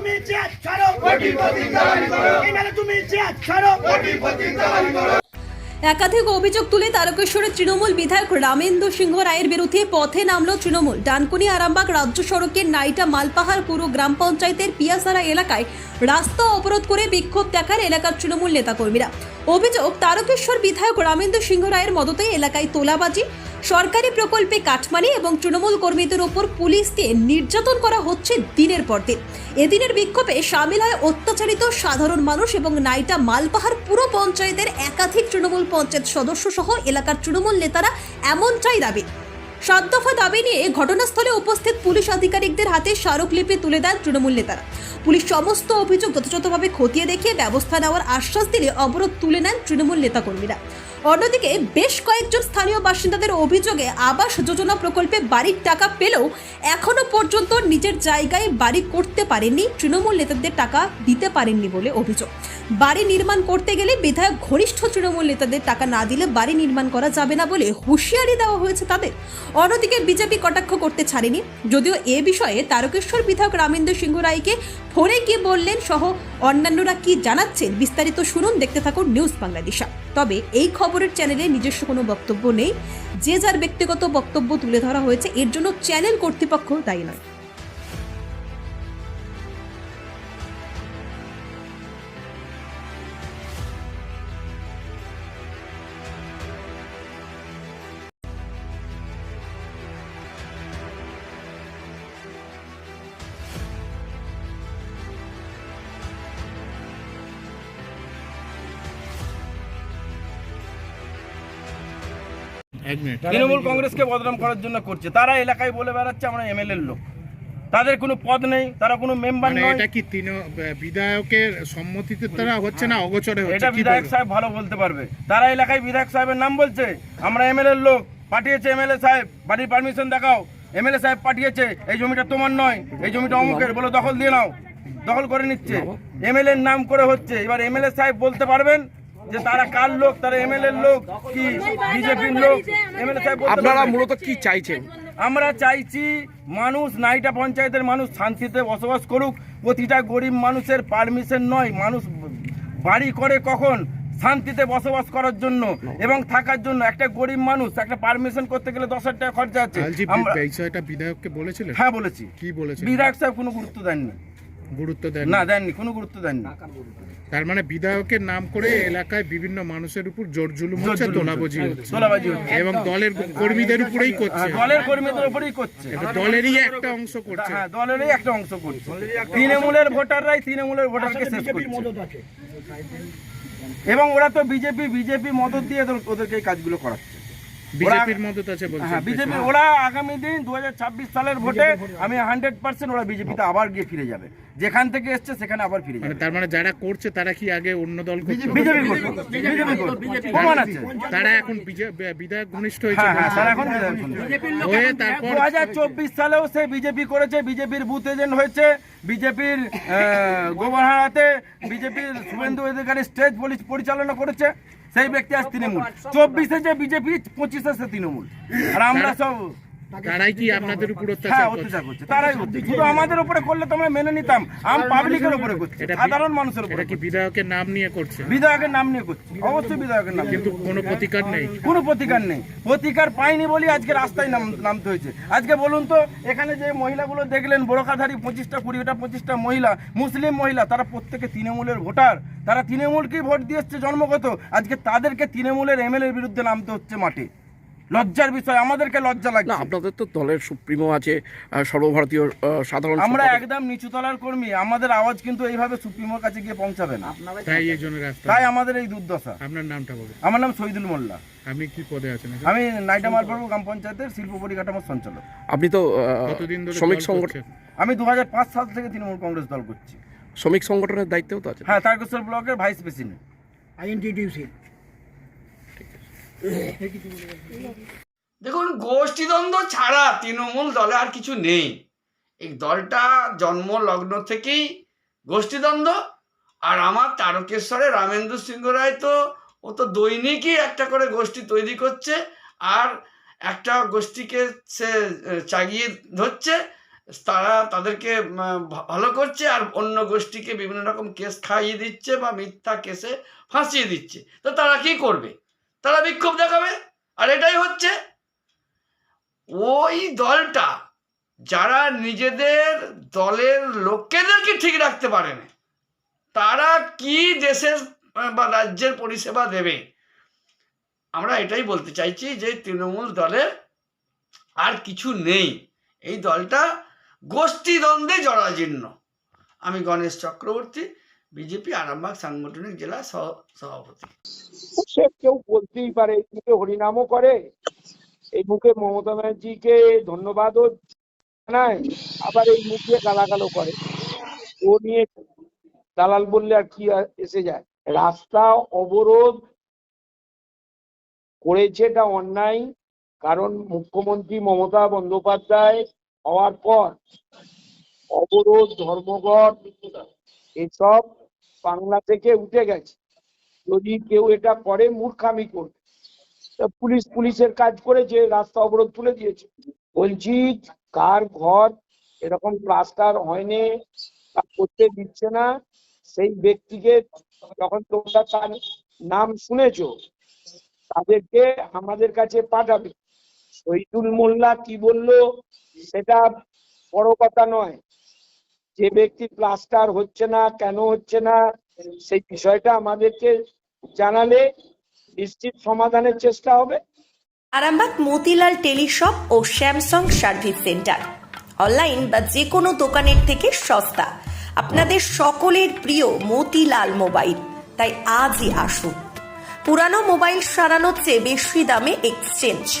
তুমি ছাড়ো কোটিপতি করো। এই তুমি ছাড়ো। কোটিপতি করো। একাধিক অভিযোগ তুলে তারকেশ্বরের তৃণমূল বিধায়ক রামেন্দ্র সিংহ রায়ের বিরুদ্ধে পথে নামল তৃণমূল। ডানকুনি আরামবাগ রাজ্য সড়কের নাইটা মালপাহাড় পুরো গ্রাম পঞ্চায়েতের পিয়াসারা এলাকায় রাস্তা অবরোধ করে বিক্ষোভ দেখান এলাকার তৃণমূল নেতাকর্মীরা। অভিযোগ, তারকেশ্বর বিধায়ক রামেন্দ্র সিংহ রায়ের মদতে এলাকায় তোলাবাজি, সরকারি প্রকল্পে কাঠমানি এবং তৃণমূল কর্মীদের ওপর পুলিশ দিয়ে নির্যাতন করা হচ্ছে দিনের পর দিন। এদিনের বিক্ষোভে সামিল হয় অত্যাচারিত সাধারণ মানুষ এবং নাইটা মালপাহার পুরো পঞ্চায়েতের একাধিক তৃণমূল পঞ্চায়েত সদস্য সহ এলাকার তৃণমূল নেতারা এমনটাই দাবি। সাত দফা দাবি নিয়ে ঘটনাস্থলে উপস্থিত পুলিশ আধিকারিকদের হাতে স্মারকলিপি তুলে দেন তৃণমূল নেতারা। পুলিশ সমস্ত অভিযোগ যথাযথভাবে খতিয়ে দেখিয়ে ব্যবস্থা নেওয়ার আশ্বাস দিলে অবরোধ তুলে নেন তৃণমূল নেতাকর্মীরা। অন্যদিকে বেশ কয়েকজন স্থানীয় বাসিন্দাদের অভিযোগে আবাস যোজনা প্রকল্পে বাড়ির টাকা পেলেও এখনও পর্যন্ত নিজের জায়গায় বাড়ি করতে পারেননি, তৃণমূল নেতাদের টাকা দিতে পারেননি বলে অভিযোগ। বাড়ি নির্মাণ করতে গেলে বিধায়ক ঘনিষ্ঠ তৃণমূল নেতাদের টাকা না দিলে বাড়ি নির্মাণ করা যাবে না বলে হুঁশিয়ারি দেওয়া হয়েছে তাদের। অন্যদিকে বিজেপি কটাক্ষ করতে ছাড়েনি, যদিও এ বিষয়ে তারকেশ্বর বিধায়ক রামেন্দ্র সিংহ রায়কে ফোনে গিয়ে বললেন সহ অন্যান্যরা কি জানাচ্ছেন বিস্তারিত শুনুন, দেখতে থাকুন নিউজ বাংলাদেশা। তবে এই খবরের চ্যানেলে নিজস্ব কোনো বক্তব্য নেই। যে যার ব্যক্তিগত বক্তব্য তুলে ধরা হয়েছে, এর জন্য চ্যানেল কর্তৃপক্ষ দায়ী নয়। তৃণমূল কংগ্রেসকে বদনাম করার জন্য করছে। তারা এলাকায় বলে বেড়াচ্ছে আমরা এমএলএ লোক। তাদের কোনো পদ নেই তারা কোনো মেম্বার মানে নয়। এটা কি তিন বিধায়কের সম্মতিতে তারা হচ্ছে না অগোচরে হচ্ছে? এটা বিধায়ক সাহেব ভালো বলতে পারবে। তারা এলাকায় বিধায়ক সাহেবের নাম বলছে আমরা এমএলএ লোক পাঠিয়েছে এমএলএ সাহেব বাড়ির পারমিশন দেখাও। এমএলএ সাহেব পাঠিয়েছে এই জমিটা তোমার নয় এই জমিটা অমুকের বলে দখল দিয়ে নাও দখল করে নিচ্ছে। এমএলএ নাম করে হচ্ছে এবার এমএলএ সাহেব বলতে পারবেন যে তারা কার লোক তারা এমএলএ লোক কি বিজেপির লোক? এমএলএ সাহেব আপনারা মূলত কি চাইছেন? আমরা চাইছি মানুষ নাইটা পঞ্চায়েতের মানুষ শান্তিতে বসবাস করুক। প্রতিটা গরিব মানুষের পারমিশন নয়। মানুষ বাড়ি করে কখন? শান্তিতে বসবাস করার জন্য এবং থাকার জন্য। একটা গরিব মানুষ একটা পারমিশন করতে গেলে দশ হাজার টাকা খরচা আছে। বিষয়টা বিধায়ককে বলেছিলেন? হ্যাঁ বলেছি। কি বলেছেন বিধায়ক সাহেব কোনো গুরুত্ব দেননি। গুরুত্ব দেন না দেননি কোনো গুরুত্ব দেননি। তার মানে বিধায়কের নাম করে এলাকায় বিভিন্ন মানুষের উপর জোর জুলুম হচ্ছে তোলাবাজি হচ্ছে। হচ্ছে। তোলাবাজি হচ্ছে। এবং দলের কর্মীদের উপরেই করছে। হ্যাঁ, দলের কর্মীদের উপরেই করছে। দলেরই একটা অংশ করছে। হ্যাঁ দলেরই একটা অংশ করছে। তৃণমূলের ভোটাররাই তৃণমূলের ভোটারকে শেষ করছে। এবং ওরা তো বিজেপি বিজেপি মদত দিয়ে ওদেরকে এই কাজগুলো করাচ্ছে। বিজেপির মদত আছে হ্যাঁ বিজেপি ওরা আগামী দিন দু সালের ভোটে আমি হান্ড্রেড পার্সেন্ট ওরা বিজেপিতে আবার গিয়ে ফিরে যাবে। যেখান থেকে এসছে সেখানে আবার ফিরে মানে যাবে। তার মানে যারা করছে তারা কি আগে অন্য দল করতো? বিজেপি করবে বিজেপি করবে প্রমাণ আছে তারা এখন বিধায়ক ঘনিষ্ঠ হয়েছে। হ্যাঁ হ্যাঁ। তারা এখন বিধায়ক হয়েছে। হয়ে তারপর দু হাজার চব্বিশ সালেও সে বিজেপি করেছে বিজেপির বুথ এজেন্ট হয়েছে বিজেপির গোবরহারাতে বিজেপির শুভেন্দু অধিকারী স্টেজ পরিচালনা করেছে। সেই ব্যক্তি আজ তৃণমূল। চব্বিশে যে বিজেপি পঁচিশে সে তৃণমূল। আর আমরা সব তারাই কি আপনাদের উপর অত্যাচার অত্যাচার করছে তারাই শুধু আমাদের উপরে করলে তো আমরা মেনে নিতাম আম পাবলিকের উপরে করছে সাধারণ মানুষের উপরে কি বিধায়কের নাম নিয়ে করছে? বিধায়কের নাম নিয়ে করছে অবশ্যই বিধায়কের নাম। কিন্তু কোনো প্রতিকার নেই। কোনো প্রতিকার নেই। প্রতিকার পাইনি বলি আজকে রাস্তায় নাম নামতে হয়েছে। আজকে বলুন তো এখানে যে মহিলাগুলো দেখলেন বোরখাধারী পঁচিশটা কুড়িটা পঁচিশটা মহিলা মুসলিম মহিলা তারা প্রত্যেকে তৃণমূলের ভোটার। তারা তৃণমূলকেই ভোট দিয়ে এসছে জন্মগত। আজকে তাদেরকে তৃণমূলের এমএলএর বিরুদ্ধে নামতে হচ্ছে মাঠে। লজ্জার বিষয় আমাদেরকে লজ্জা না আপনাদের তো দলের সুপ্রিমো আছে সর্বভারতীয় সাধারণ আমরা একদম নিচু তলার কর্মী আমাদের আওয়াজ কিন্তু এইভাবে সুপ্রিমোর কাছে গিয়ে পৌঁছাবে না। তাই এই জন্য রাস্তা। তাই আমাদের এই দুর্দশা। আপনার নামটা বলুন। আমার নাম শহীদুল মোল্লা। আপনি কি পদে আছেন? আমি নাইটা মালপাড়া গ্রাম পঞ্চায়েতের শিল্প পরিকাঠামোর সঞ্চালক। আপনি তো কতদিন ধরে শ্রমিক সংগঠন? আমি দু হাজার পাঁচ সাল থেকে তৃণমূল কংগ্রেস দল করছি। শ্রমিক সংগঠনের দায়িত্বেও তো আছে। হ্যাঁ তারকেশ্বর ব্লকের ভাইস প্রেসিডেন্ট। দেখুন, গোষ্ঠীদ্বন্দ্ব ছাড়া তৃণমূল দলে আর কিছু নেই। এই দলটা জন্ম লগ্ন থেকেই গোষ্ঠীদ্বন্দ্ব, আর আমার তারকেশ্বরে রামেন্দ্র সিংহ রায় তো, ও তো দৈনিকই একটা করে গোষ্ঠী তৈরি করছে, আর একটা গোষ্ঠীকে সে চাগিয়ে ধরছে, তারা তাদেরকে ভালো করছে, আর অন্য গোষ্ঠীকে বিভিন্ন রকম কেস খাইয়ে দিচ্ছে বা মিথ্যা কেসে ফাঁসিয়ে দিচ্ছে। তো তারা কি করবে? তারা বিক্ষোভ দেখাবে। আর এটাই হচ্ছে, ওই দলটা যারা নিজেদের দলের লোকেদেরকে ঠিক রাখতে পারে না, তারা কি দেশের, বা রাজ্যের পরিষেবা দেবে? আমরা এটাই বলতে চাইছি যে তৃণমূল দলের আর কিছু নেই। এই দলটা গোষ্ঠীদ্বন্দ্বে জরাজীর্ণ। আমি গণেশ চক্রবর্তী বিজেপি আরামবাগ সাংগঠনিক জেলা সভাপতি। সে কেউ বলতেই পারে মুখে হরিনামও করে। এই মুখে মমতা ব্যানার্জিকে ধন্যবাদও জানায়, আবার এই মুখে গালাগালও করে। ও নিয়ে দালাল বললে আর কি এসে যায়? রাস্তা অবরোধ করেছে এটা অন্যায়, কারণ মুখ্যমন্ত্রী মমতা বন্দ্যোপাধ্যায় হওয়ার পর অবরোধ, ধর্মঘট এসব বাংলা থেকে উঠে গেছে। যদি কেউ এটা করে, মূর্খামি করবে। পুলিশ, পুলিশের কাজ করেছে, রাস্তা অবরোধ তুলে দিয়েছে। বলছি, কার ঘর? এরকম প্লাস্টার হয়নি, তা করতে দিচ্ছে না। সেই ব্যক্তিকে যখন তোমরা তার নাম শুনেছো, তাদেরকে আমাদের কাছে পাঠাবে। শহীদুল মোল্লা কি বলল, সেটা বড় কথা নয়। যে ব্যক্তি প্লাস্টার হচ্ছে না, কেন হচ্ছে না, সেই বিষয়টা আমাদেরকে জানালে নিশ্চিত সমাধানের চেষ্টা হবে। আরামবাগ মতিলাল টেলিশপ ও স্যামসাং সার্ভিস সেন্টার। অনলাইন বা যে কোনো দোকানের থেকে সস্তা। আপনাদের সকলের প্রিয় মতিলাল মোবাইল। তাই আজই আসুন। পুরানো মোবাইল সারানোর চেয়ে বেশি দামে এক্সচেঞ্জ।